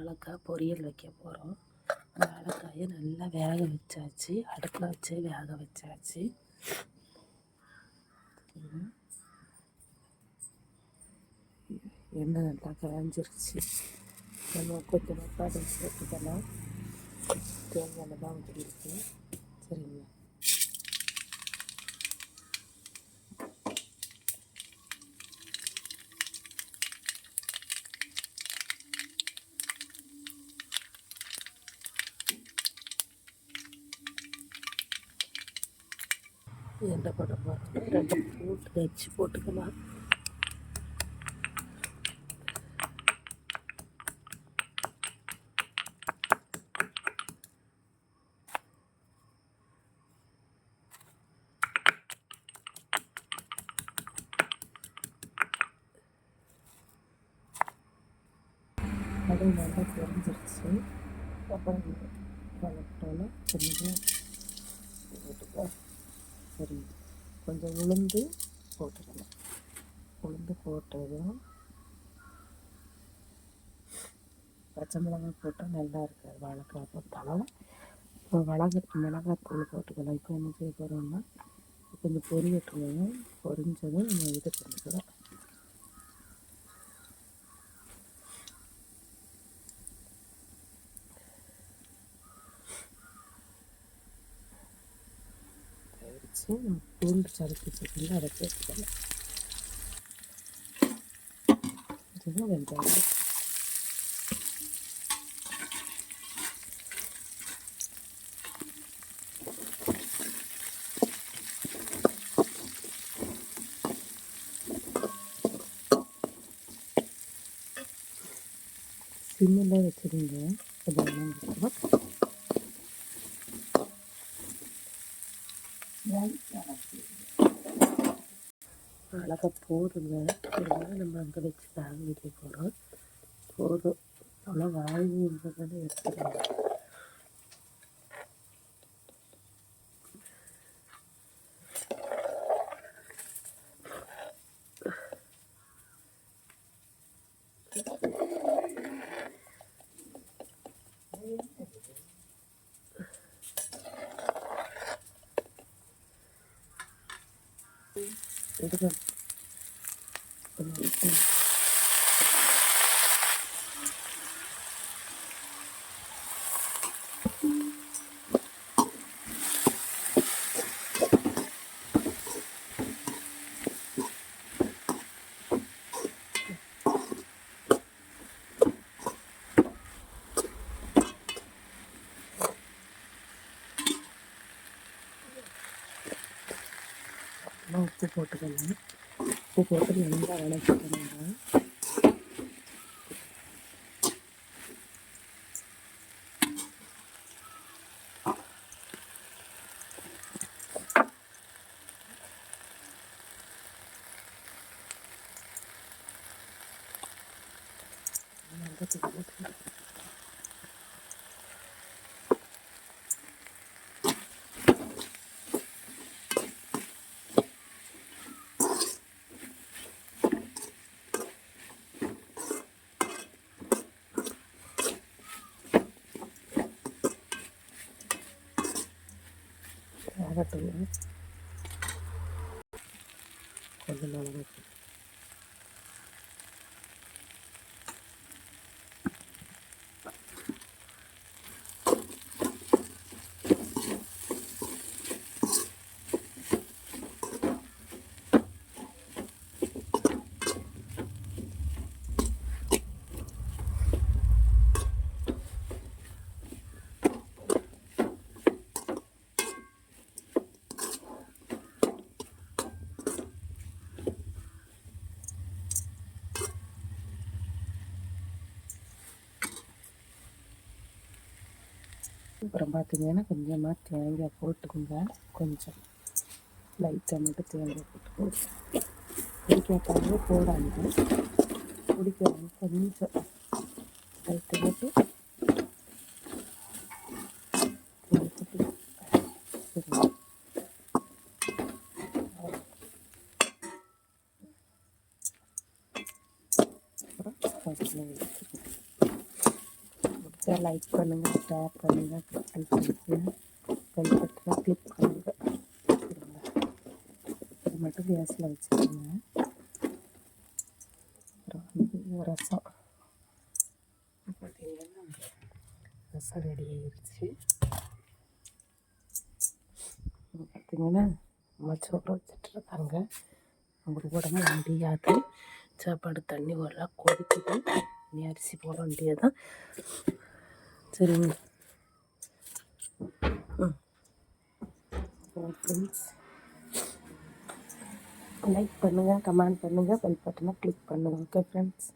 வாழைக்காய் பொரியல் வைக்க போகிறோம் வாழைக்காயை நல்லா வேக வச்சாச்சு. அடுப்பில் வச்சே வேக வச்சாச்சு. எண்ணெய் நல்லா காஞ்சிருச்சு. நம்ம கொஞ்சம் மசாலா சேர்த்துக்கலாம் தேங்காய் தான் ஊற்றிருக்கு சரிங்களா? என்ன பண்ண போகிறோம் ரெண்டு பூட்டு போட்டுக்கலாம் அது நல்லா தெரிஞ்சிருச்சு. அப்புறம் வளர்த்தோன்னா கொஞ்சம் போட்டுக்கலாம். சரி கொஞ்சம் உளுந்து போட்டுக்கலாம் உளுந்து போட்டதும் பச்சை மிளகாய் போட்டால் நல்லா இருக்காது. வாழைக்காய் போட்டாலும் இப்போ மிளகா மிளகாத்தூள் போட்டுக்கலாம். இப்போ என்ன செய்ய போகிறோம்னா கொஞ்சம் பொரியட்டும் பொரிஞ்சதும் நம்ம இது 그치? 오른쪽 자르기 지금 나를 뺐잖아. 이제 후면 돼. 질문 나를 드린 거야? 너무 안 먹는 거야? அழகாக போதுங்க. இதெல்லாம் நம்ம அங்கே வச்சு வேக வைக்க போகிறோம் போதும். அவ்வளோ வாங்கி இருந்ததுன்னு எடுத்துக்கலாம் Это. எடுக்க உப்பு போட்டுக்கலாம் உப்பு போட்டு நல்லா வளர்த்துக்கணும் Thank you. கொஞ்சம் மிளகாய் அப்புறம் பார்த்தீங்கன்னா கொஞ்சமாக தேங்காய் போட்டுக்கோங்க. கொஞ்சம் லைட்டாக மட்டும் தேங்காய் போட்டுக்கோங்க. பிடிக்காட்டாங்க போடாங்க பிடிக்காம கொஞ்சம் லைட்டை போட்டு அப்புறம் பிடிச்சா லைக் பண்ணுங்கள் ஷேர் பண்ணுங்கள் கமெண்ட் பண்ணுங்கள் பட்டனை கிளிக் பண்ணுங்கள் இது மட்டும் கேஸில் வச்சுக்கோங்க. அப்புறம் வந்து ரசம். பார்த்தீங்கன்னா ரசம் ரெடி ஆயிடுச்சு பார்த்தீங்கன்னா அம்மா சோறு வச்சுட்ருக்காங்க அவங்களுக்கு உடம்பு முடியாது சாப்பாடு தண்ணி வரலாம் கொதிக்குது. இனி அரிசி போட வேண்டியதான் சரிங்க. ஃப்ரெண்ட்ஸ் லைக் பண்ணுங்கள் கமெண்ட் பண்ணுங்கள் பெல் பட்டனை கிளிக் பண்ணுங்கள் ஓகே ஃப்ரெண்ட்ஸ்